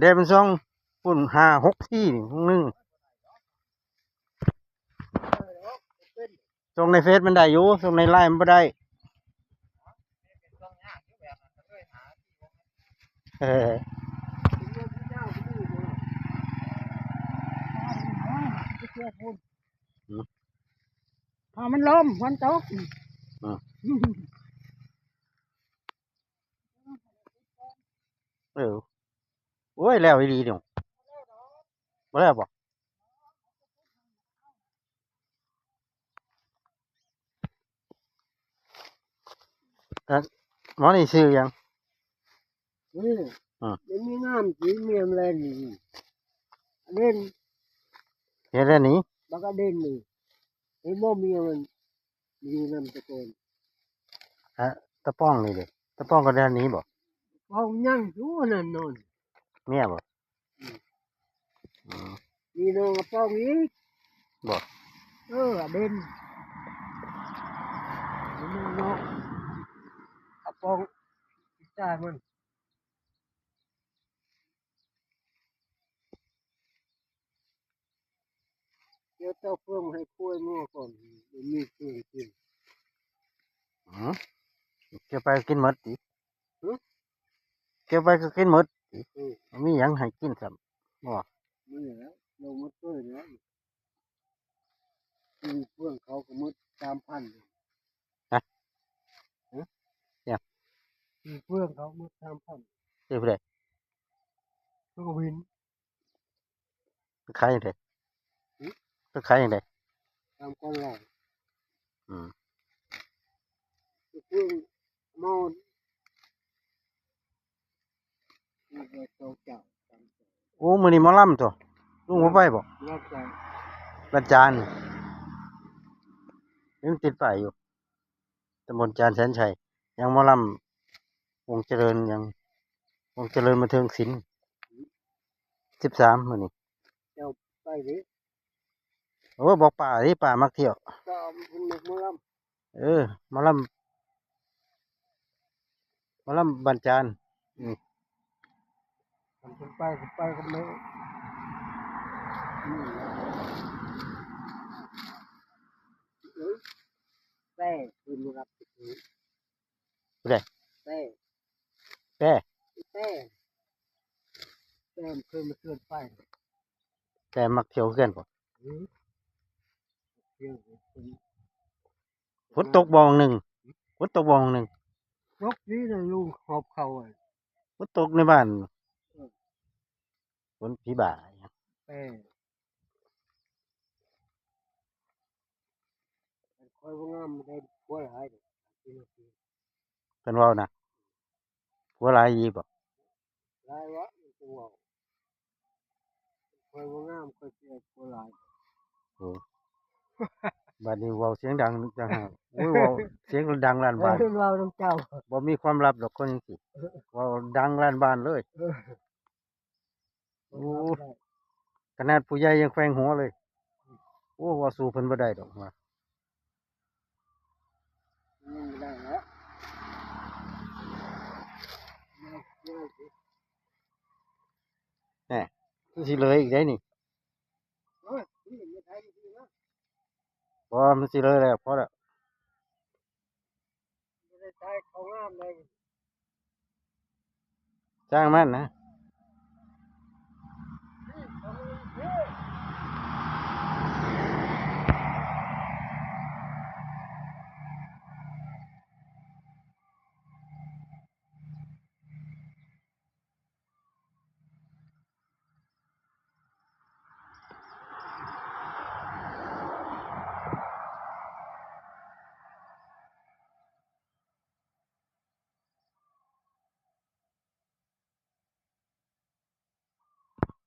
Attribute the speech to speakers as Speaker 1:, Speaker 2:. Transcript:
Speaker 1: เดยวมันช่องปุ่นห้าหกที่นี่พวกนึงส่งในเฟซมันได้อยู่ส่งในไลน์มันไม่ได้เออ
Speaker 2: พอมันล้มฝนตก
Speaker 1: เออโอ้ ยแล้วอีดีเดี๋ยวบ่แล้วบ่เอ่อหมอนี่ชื่อหยัง
Speaker 2: นี่
Speaker 1: อ่า
Speaker 2: มันมีน้ำสีเมียมแลนนี่เด่น
Speaker 1: เฮ็ดได้หนี้
Speaker 2: บักกะเด่นนี่ไอ้บ่เมียมันมีน้ำตะโกน
Speaker 1: ตะป้องนี่เด้ตะป้องก็ได้านนี้บ่
Speaker 2: เอายั่งอยู่นั่นนน
Speaker 1: เมียบ่อืม
Speaker 2: มีน้องกระป๋องอีก
Speaker 1: บ่
Speaker 2: เออเด่นมีน้องนกกระป๋องพิซซ่ามันเดี๋ยวเจ้าเพิ่มให้คุยงัวก่อนเดี๋ยวมีเครื่องกิน
Speaker 1: อืมเก็บไปก็กินหมดติ
Speaker 2: หึ
Speaker 1: เก็บไปก็กินหมดติ
Speaker 2: เออ
Speaker 1: บ่ มีหยังให้กินซ้ำบ่
Speaker 2: นี่แหละลงมาช่วยแล้วมีเพื่อนเขาก็มุดสามพันมีเพื่อนเขามุดสามพัน
Speaker 1: ซื้อไปได้
Speaker 2: ก็วิน
Speaker 1: ขายจังได๋
Speaker 2: หึ
Speaker 1: ก็ขายจังได๋
Speaker 2: ตามกันแหละ
Speaker 1: อืม
Speaker 2: เพื่อนเมามีแต่ โตเจ้าตามใจ
Speaker 1: โอ้มื้อนี้หมอลำตัวลุงบ่ไปบ่
Speaker 2: รักใจ
Speaker 1: บ้านจานยังติดป้ายอยู่ตำบลจานแสนชัยยังหมอลำวงเจริญยังวงเจริญบันเทิงศิลป์13มื้อนี้
Speaker 2: เจ้าไปดิ
Speaker 1: โอ้บอกป่าที่ป่ามักเที่ยว
Speaker 2: ก็เอาเป็นหมึกมือล
Speaker 1: เออหมอลำหมอลำบันจานำ
Speaker 2: ทำเป็น ไปก็ไปก็ไม่แหละเอ้ยแป้คืนรับไปถือ
Speaker 1: ผู้ใด
Speaker 2: แป้
Speaker 1: แป้
Speaker 2: แป้แป้มันเคยมาเตือนไป
Speaker 1: แต่มักเที่ยวคือกันบ่
Speaker 2: หือเที่ยวเป็น
Speaker 1: ฝนตกบองหนึ่งฝนตกบองหนึ่ง
Speaker 2: รกนี้นะลุงขอบเขาอะ
Speaker 1: ฝนตกในบ้าน ฝนผีบ่า
Speaker 2: แป้คอยว่างามมันได้หัวหลายเลยกินเอาสิ
Speaker 1: เพิ่นเว้านะผัวหลายยีบ่
Speaker 2: หลายวะมันจะว่าคอยว่างามคอยเสียหัวหลาย
Speaker 1: โอ้บัดนี้เว้าเสียงดังจังหากโอ้ยเว้าเสียงดังลั่น
Speaker 2: เอ
Speaker 1: บ้าน
Speaker 2: อเราต้องเจ้า
Speaker 1: บ่มีความลับดอกคนจังซี่เว้าดังลั่นบ้านเลย
Speaker 2: เออ
Speaker 1: โอ้ขนาดผู้ใหญ่ยังแขวงหัวเลย โอ้ว่าสู้เพิ่นบ่ได้ดอกว่า
Speaker 2: นี่ไม่ได้แล้วไม่ได้สิ
Speaker 1: สิเลยอีกได้นี่
Speaker 2: เฮ้ยนี่ไม่ไทยนี่นะ
Speaker 1: บ่มันสิเลยแล้วพอแล้ว
Speaker 2: ไม่ได้ไทยเขางามเลย
Speaker 1: จ้างมันนะ